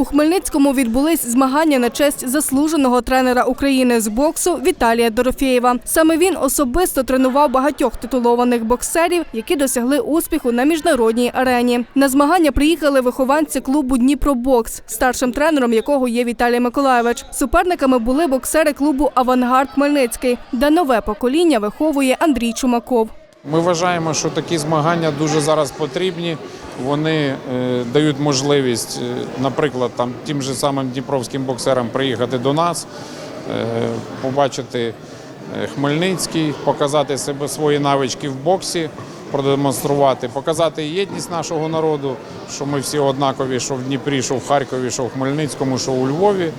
У Хмельницькому відбулись змагання на честь заслуженого тренера України з боксу Віталія Дорофєєва. Саме він особисто тренував багатьох титулованих боксерів, які досягли успіху на міжнародній арені. На змагання приїхали вихованці клубу Дніпробокс, старшим тренером якого є Віталій Миколаєвич. Суперниками були боксери клубу Авангард Хмельницький, де нове покоління виховує Андрій Чумаков. Ми вважаємо, що такі змагання дуже зараз потрібні. Вони е, дають можливість, е, наприклад, там тим же самим дніпровським боксерам приїхати до нас, е, побачити Хмельницький, показати себе свої навички в боксі, продемонструвати, показати єдність нашого народу, що ми всі однакові, що в Дніпрі, що в Харкові, що в Хмельницькому, що у Львові.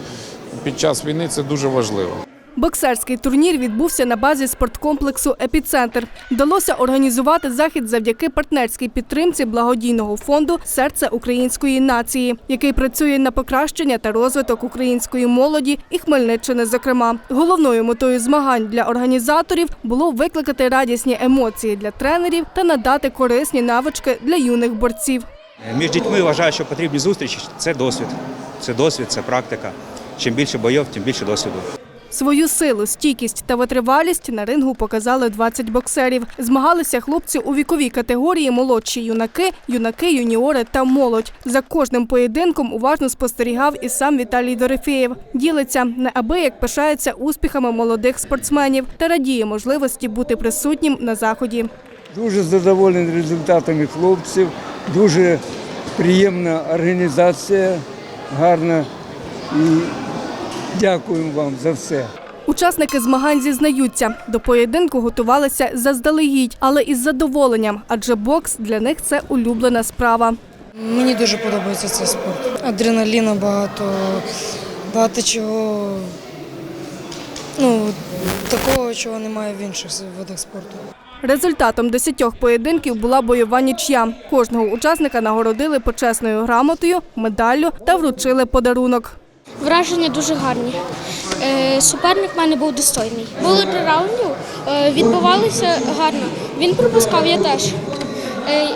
Під час війни це дуже важливо. Боксерський турнір відбувся на базі спорткомплексу Епіцентр. Вдалося організувати захід завдяки партнерській підтримці благодійного фонду Серце української нації, який працює на покращення та розвиток української молоді і Хмельниччини. Зокрема, головною метою змагань для організаторів було викликати радісні емоції для тренерів та надати корисні навички для юних борців. Між дітьми вважаю, що потрібні зустрічі це досвід. Це досвід, це практика. Чим більше бойов, тим більше досвіду. Свою силу, стійкість та витривалість на рингу показали 20 боксерів. Змагалися хлопці у віковій категорії молодші юнаки, юнаки, юніори та молодь. За кожним поєдинком уважно спостерігав і сам Віталій Дорофєєв. Ділиться неабияк пишається успіхами молодих спортсменів та радіє можливості бути присутнім на заході. Дуже задоволений результатами хлопців, дуже приємна організація, гарна. І дякуємо вам за все. Учасники змагань зізнаються, до поєдинку готувалися заздалегідь, але із задоволенням, адже бокс для них це улюблена справа. Мені дуже подобається цей спорт. Адреналіна багато, багато чого, ну, такого, чого немає в інших видах спорту. Результатом десятьох поєдинків була бойова нічия. Кожного учасника нагородили почесною грамотою, медаллю та вручили подарунок. Враження дуже гарні. Е, Суперник в мене був достойний. Було три раунди, е, відбувалися гарно. Він пропускав, я теж. Е,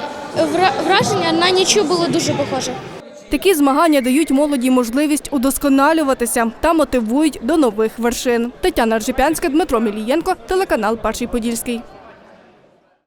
Враження на нічого було дуже похоже. Такі змагання дають молоді можливість удосконалюватися та мотивують до нових вершин. Тетяна Ржепянська, Дмитро Мілієнко, телеканал Перший Подільський.